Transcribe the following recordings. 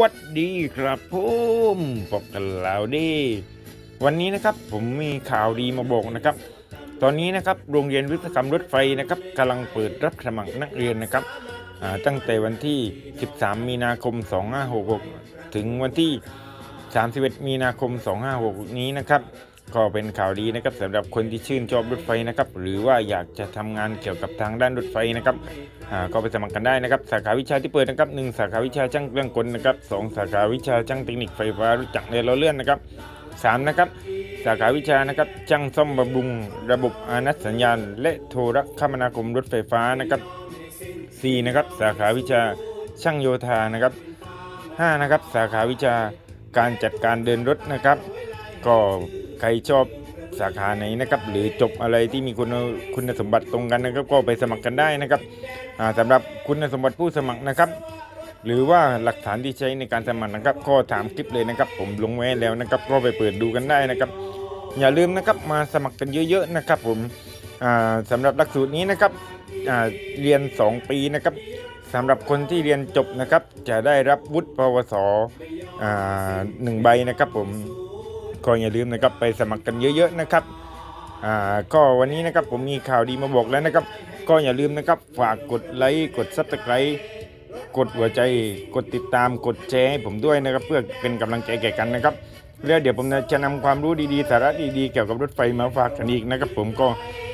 วัดดีครับผมพบกันแล้วดิวันนี้นะครับผมมีข่าวดีมาบอกนะครับ ตอนนี้นะครับโรงเรียนวิศวกรรมรถไฟนะครับกำลังเปิดรับสมัครนักเรียนนะครับตั้งแต่วันที่ 13 มีนาคม 2566 ถึงวันที่ 31 มีนาคม 2566 นี้นะครับ ก็เป็นข่าวดีนะครับสำหรับคนที่ชื่นชอบรถไฟนะครับ หรือว่าอยากจะทำงานเกี่ยวกับทางด้านรถไฟนะครับก็ไปสมัครกันได้นะครับ สาขาวิชาที่เปิดนะครับหนึ่งสาขาวิชาช่างเครื่องกลนะครับสองสาขาวิชาช่างเทคนิคไฟฟ้ารู้จักเรียนเราเลื่อนนะครับสามนะครับสาขาวิชานะครับช่างซ่อมบำรุง ระบบอานัตสัญญาณ และโทรคมนาคมรถไฟฟ้านะครับสี่นะครับสาขาวิชาช่างโยธานะครับห้านะครับสาขาวิชาการจัดการเดินรถนะครับ ก็ ใครชอบสาขาไหนนะครับ หรือจบอะไรที่มีคุณคุณสมบัติตรงกันนะครับ ก็ไปสมัครกันได้นะครับอ่าสำหรับคุณสมบัติผู้สมัครนะครับ หรือว่าหลักฐานที่ใช้ในการสมัครนะครับ ก็ถามคลิปเลยนะครับ ผมลงไว้แล้วนะครับ ก็ไปเปิดดูกันได้นะครับ อย่าลืมนะครับมาสมัครกันเยอะๆนะครับ ผมอ่าสำหรับหลักสูตรนี้นะครับเรียน 2 ปีนะครับสำหรับคนที่เรียนจบนะครับ จะได้รับวุฒิปวสอ่าหนึ่งใบนะครับผม ก็อย่าลืมนะครับไปสมัครกันเยอะๆนะครับอ่าก็วันนี้นะครับผมมีข่าวดีมาบอกแล้วนะครับ ก็อย่าลืมนะครับฝากกดไลค์กดซับสไครต์กดหัวใจกดติดตามกดแชร์ให้ผมด้วยนะครับ เพื่อเป็นกำลังใจแก่กันนะครับแล้วเดี๋ยวผมจะนำความรู้ดีๆ สาระดีๆเกี่ยวกับรถไฟมาฝากกันอีกนะครับ ผมก็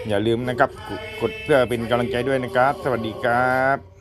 อย่าลืมนะครับกดกดเพื่อเป็นกำลังใจด้วยนะครับ สวัสดีครับ